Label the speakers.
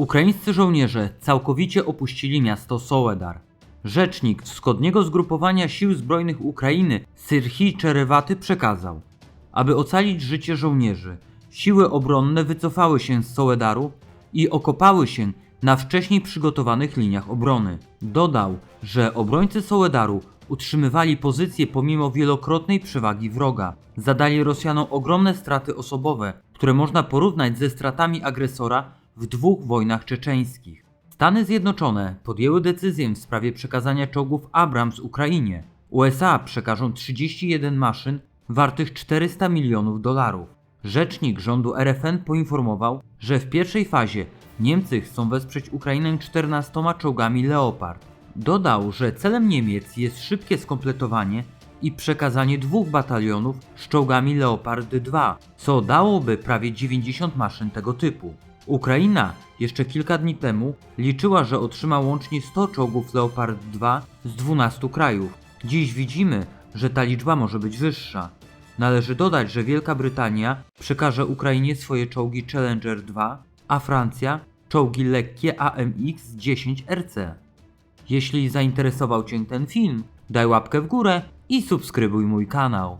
Speaker 1: Ukraińscy żołnierze całkowicie opuścili miasto Soledar. Rzecznik wschodniego zgrupowania sił zbrojnych Ukrainy Syrhij Czerewaty przekazał, aby ocalić życie żołnierzy, siły obronne wycofały się z Soledaru i okopały się na wcześniej przygotowanych liniach obrony. Dodał, że obrońcy Soledaru utrzymywali pozycje pomimo wielokrotnej przewagi wroga. Zadali Rosjanom ogromne straty osobowe, które można porównać ze stratami agresora w dwóch wojnach czeczeńskich. Stany Zjednoczone podjęły decyzję w sprawie przekazania czołgów Abrams Ukrainie. USA przekażą 31 maszyn wartych 400 milionów dolarów. Rzecznik rządu RFN poinformował, że w pierwszej fazie Niemcy chcą wesprzeć Ukrainę 14 czołgami Leopard. Dodał, że celem Niemiec jest szybkie skompletowanie i przekazanie dwóch batalionów z czołgami Leopard 2, co dałoby prawie 90 maszyn tego typu. Ukraina jeszcze kilka dni temu liczyła, że otrzyma łącznie 100 czołgów Leopard 2 z 12 krajów. Dziś widzimy, że ta liczba może być wyższa. Należy dodać, że Wielka Brytania przekaże Ukrainie swoje czołgi Challenger 2, a Francja czołgi lekkie AMX-10 RC. Jeśli zainteresował Cię ten film, daj łapkę w górę i subskrybuj mój kanał.